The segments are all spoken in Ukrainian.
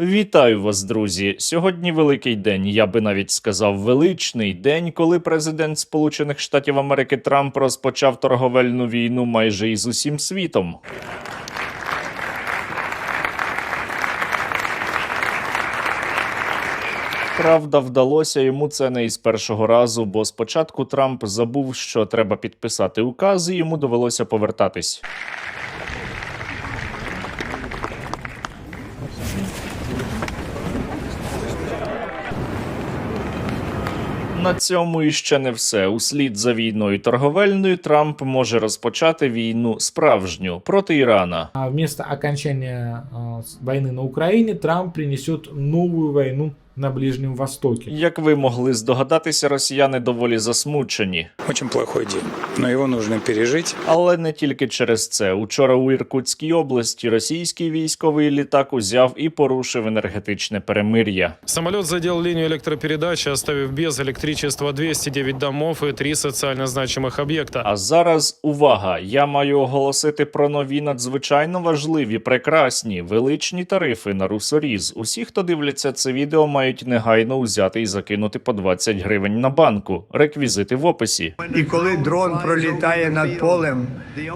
Вітаю вас, друзі! Сьогодні великий день. Я би навіть сказав величний день, коли президент Сполучених Штатів Америки Трамп розпочав торговельну війну майже із усім світом. Правда, вдалося йому це не із першого разу, бо спочатку Трамп забув, що треба підписати указ, і йому довелося повертатись. На цьому іще не все. Услід за війною торговельною Трамп може розпочати війну справжню проти Ірана. А вместо окончания війни на Україні Трамп принесе нову войну на Ближнем Востоке. Як ви могли здогадатися, росіяни доволі засмучені. Очень плохой день, но его нужно пережить. Але не тільки через це. Учора у Іркутській області російський військовий літак узяв і порушив енергетичне перемир'я. Самолет задел линию электропередачи, оставив без электричества 209 домов и три социально значимых объекта. А зараз увага! Я маю оголосити про нові надзвичайно важливі, прекрасні, величні тарифи на русоріз. Усі, хто дивляться це відео, мають негайно узяти і закинути по 20 гривень на банку. Реквізити в описі. І коли дрон пролітає над полем,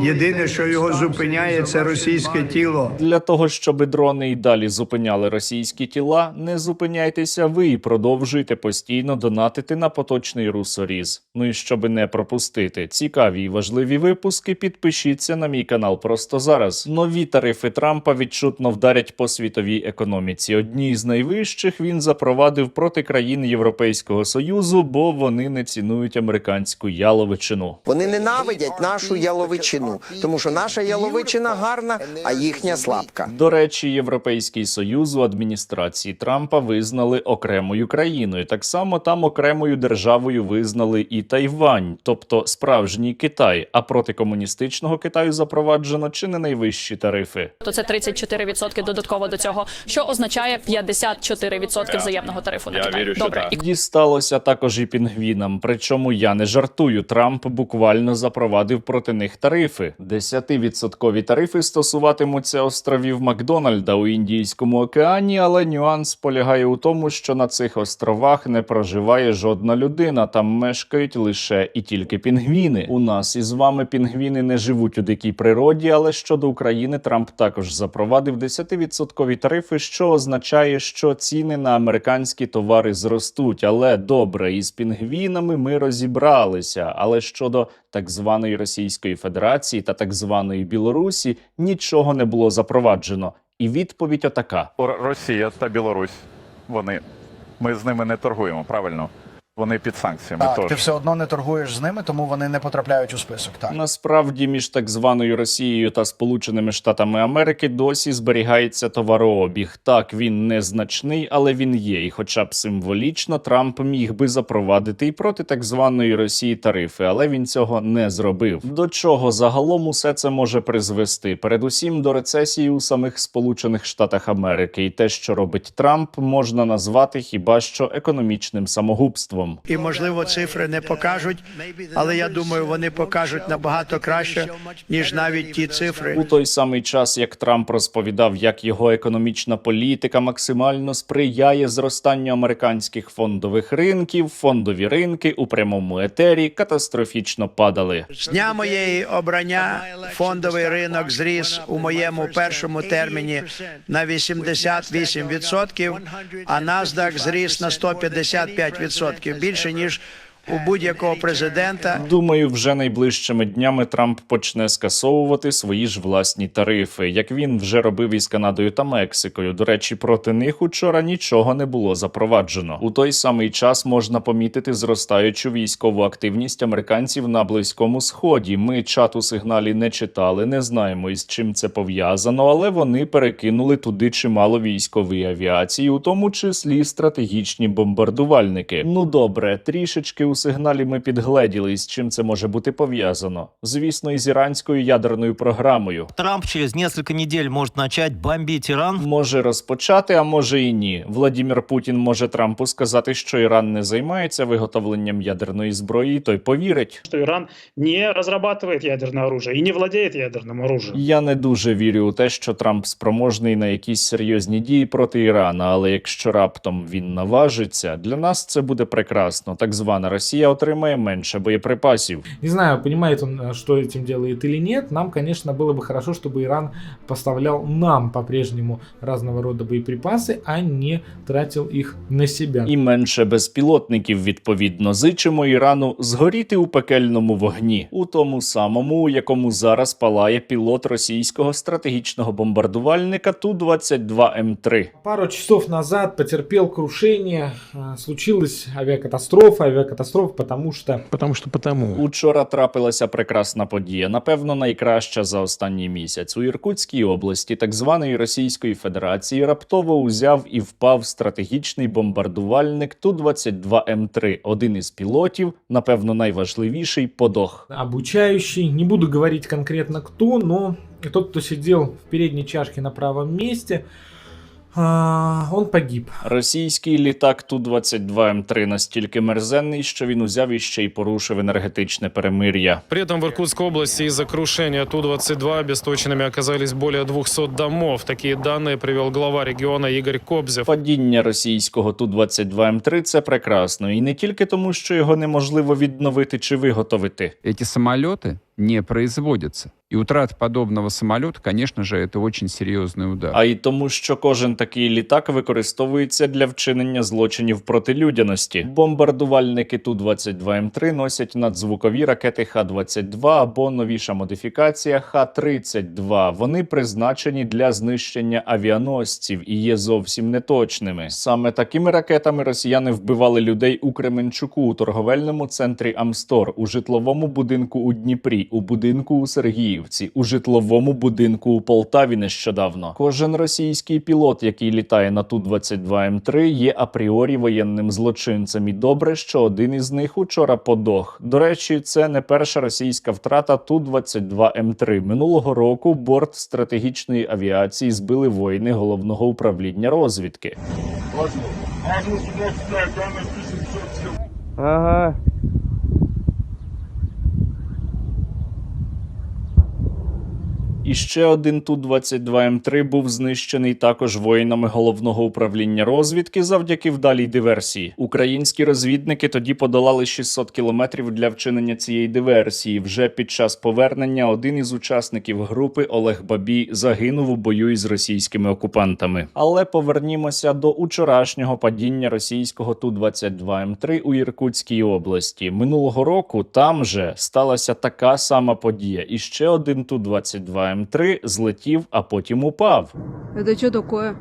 єдине, що його зупиняє, це російське тіло. Для того, щоб дрони і далі зупиняли російські тіла, не зупиняйтеся ви і продовжуйте постійно донатити на поточний русоріз. Ну і щоб не пропустити цікаві і важливі випуски, підпишіться на мій канал просто зараз. Нові тарифи Трампа відчутно вдарять по світовій економіці. Одні з найвищих він запровадив проти країн Європейського союзу, бо вони не цінують американську яловичину. Вони ненавидять нашу яловичину, тому що наша яловичина гарна, а їхня слабка. До речі, Європейський Союз у адміністрації Трампа визнали окремою країною. Так само там окремою державою визнали і Тайвань, тобто справжній Китай. А проти комуністичного Китаю запроваджено чи не найвищі тарифи. то це 34% додатково до цього, що означає 54% взаємного тарифу на Китай. Добре, і Дісталося також і пінгвінам. Причому я не жартую. Трамп буквально запровадив проти них тарифи. 10% тарифи стосуватимуться островів Макдональда у Індійському океані, але нюанс полягає у тому, що на цих островах не проживає жодна людина. Там мешкають лише і тільки пінгвіни. У нас із вами пінгвіни не живуть у дикій природі, але щодо України Трамп також запровадив 10% тарифи, що означає, що ціни на американські товари зростуть. Але добре, із пінгвінами ми розібралися. Але щодо так званої Російської Федерації та так званої Білорусі нічого не було запроваджено. І відповідь отака. Росія та Білорусь. Вони ми з ними не торгуємо, правильно? Вони під санкціями. Так, тож. ти все одно не торгуєш з ними, тому вони не потрапляють у список. Так. Насправді між так званою Росією та Сполученими Штатами Америки досі зберігається товарообіг. Так він незначний, але він є. І, хоча б символічно, Трамп міг би запровадити і проти так званої Росії тарифи, але він цього не зробив. До чого загалом усе це може призвести? Передусім до рецесії у самих Сполучених Штатах Америки, і те, що робить Трамп, можна назвати хіба що економічним самогубством. І можливо цифри не покажуть, але я думаю, вони покажуть набагато краще, ніж навіть ті цифри. У той самий час, як Трамп розповідав, як його економічна політика максимально сприяє зростанню американських фондових ринків, фондові ринки у прямому етері катастрофічно падали. З дня моєї обрання фондовий ринок зріс у моєму першому терміні на 88%, а NASDAQ зріс на 155%, більше ніж у будь-якого президента. Думаю, вже найближчими днями Трамп почне скасовувати свої ж власні тарифи, як він вже робив із Канадою та Мексикою. До речі, проти них учора нічого не було запроваджено. У той самий час можна помітити зростаючу військову активність американців на близькому сході. Ми чат у сигналі не читали, не знаємо із чим це пов'язано, але вони перекинули туди чимало військової авіації, у тому числі стратегічні бомбардувальники. Ну добре, трішечки у сигналі ми підгледіли, з чим це може бути пов'язано. Звісно, із іранською ядерною програмою. Трамп через несколько недель может начать бомбить Иран. Може розпочати, а може і ні. Владімір Путін може Трампу сказати, що Іран не займається виготовленням ядерної зброї, і той повірить. что Иран не разрабатывает ядерное оружие и не владеет ядерным оружием. Я не дуже вірю у те, що Трамп спроможний на якісь серйозні дії проти Ірана, але якщо раптом він наважиться, для нас це буде прекрасно. Так звана Росія отримає менше боєприпасів. Не знаю, понимает он, э, что этим делает или нет. Нам, конечно, было бы хорошо, чтобы Иран поставлял нам по-прежнему разного рода боеприпасы, а не тратил их на себя. І менше безпілотників, відповідно, зичимо Ірану згоріти у пекельному вогні, у тому самому, у якому зараз палає пілот російського стратегічного бомбардувальника Ту-22М3. Пару часов назад потерпел крушение, э, случилась авиакатастрофа, авиакатастрофа, потому что Потому что потому. Учора трапилася прекрасна подія, напевно, найкраща за останній місяць. У Іркутській області так званої Російської Федерації раптово узяв і впав стратегічний бомбардувальник Ту-22М3. Один із пілотів, напевно, найважливіший подох. обучающий, не буду говорить конкретно кто, но тот, кто сидел в передней чашке на правом месте, а, он погиб. Російський літак Ту-22М3 настільки мерзенний, що він узяв і ще й порушив енергетичне перемир'я. При этом в Иркутской области из-за крушения Ту-22 обесточенными оказались более 200 домов. Такие данные привел глава региона Игорь Кобзев. Падіння російського Ту-22М3 – це прекрасно, і не тільки тому, що його неможливо відновити чи виготовити. Эти самолеты не производятся. И утрата подобного самолета, конечно же, это очень серьезный удар. а й тому, що кожен такий літак використовується для вчинення злочинів проти людяності. Бомбардувальники Ту-22М3 носять надзвукові ракети Х-22 або новіша модифікація Х-32. Вони призначені для знищення авіаносців і є зовсім неточними. Саме такими ракетами росіяни вбивали людей у Кременчуку у торговельному центрі Амстор, у житловому будинку у Дніпрі, у будинку у Сергіївці, у житловому будинку у Полтаві нещодавно. Кожен російський пілот, який літає на Ту-22М3, є апріорі воєнним злочинцем. І добре, що один із них учора подох. До речі, це не перша російська втрата Ту-22М3. Минулого року борт стратегічної авіації збили воїни головного управління розвідки. Ага. І ще один Ту-22М3 був знищений також воїнами головного управління розвідки завдяки вдалій диверсії. Українські розвідники тоді подолали 600 кілометрів для вчинення цієї диверсії. Вже під час повернення один із учасників групи Олег Бабій загинув у бою із російськими окупантами. Але повернімося до учорашнього падіння російського Ту-22М3 у Іркутській області. Минулого року там же сталася така сама подія. І ще один Ту-22М3 злетів, а потім упав. Це що таке?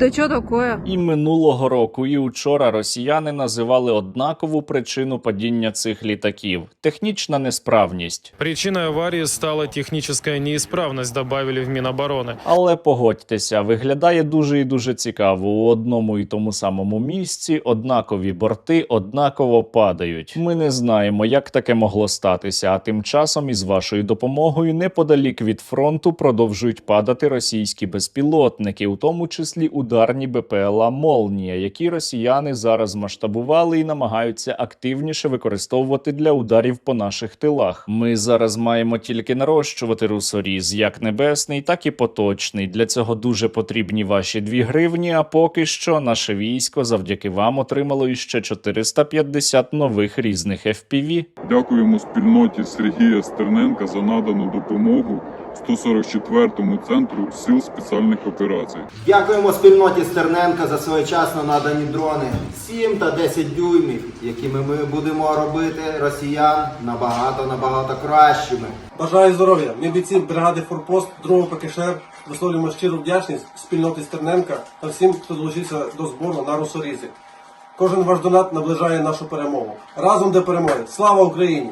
Це що таке? І минулого року, і учора росіяни називали однакову причину падіння цих літаків технічна несправність. Причиной аварии стала техническая неисправность, добавили в Минобороны. Але погодьтеся, виглядає дуже і дуже цікаво. У одному і тому самому місці однакові борти однаково падають. Ми не знаємо, як таке могло статися. А тим часом, із вашою допомогою, неподалік від фронту продовжують падати російські безпілотники, у тому числі ударні БПЛА Молнія, які росіяни зараз масштабували і намагаються активніше використовувати для ударів по наших тилах. Ми зараз маємо тільки нарощувати русоріз, як небесний, так і поточний. Для цього дуже потрібні ваші 2 гривні. А поки що наше військо завдяки вам отримало іще 450 нових різних FPV. Дякуємо спільноті Сергія Стерненка за надану допомогу 144-му центру сил спеціальних операцій. Дякуємо спільноті Стерненка за своєчасно надані дрони 7 та 10 дюймів, якими ми будемо робити росіян набагато набагато кращими. Бажаю здоров'я. Ми бійці бригади Форпост 2 ПКШР висловлюємо щиру вдячність спільноті Стерненка та всім, хто долучився до збору на русорізи. Кожен ваш донат наближає нашу перемогу. Разом до перемоги. Слава Україні!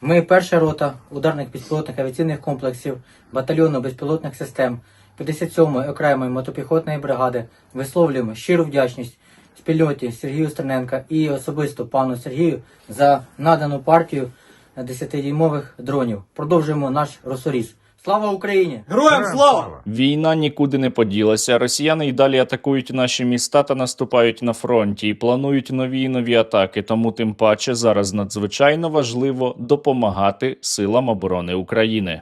Ми перша рота ударних безпілотних авіаційних комплексів батальйону безпілотних систем 57-ї окремої мотопіхотної бригади висловлюємо щиру вдячність спільноті Сергію Стерненка і особисто пану Сергію за надану партію 10-дюймових дронів. Продовжуємо наш росоріз. Слава Україні! Героям слава! Війна нікуди не поділася. Росіяни й далі атакують наші міста та наступають на фронті і планують нові і нові атаки. Тому тим паче зараз надзвичайно важливо допомагати силам оборони України.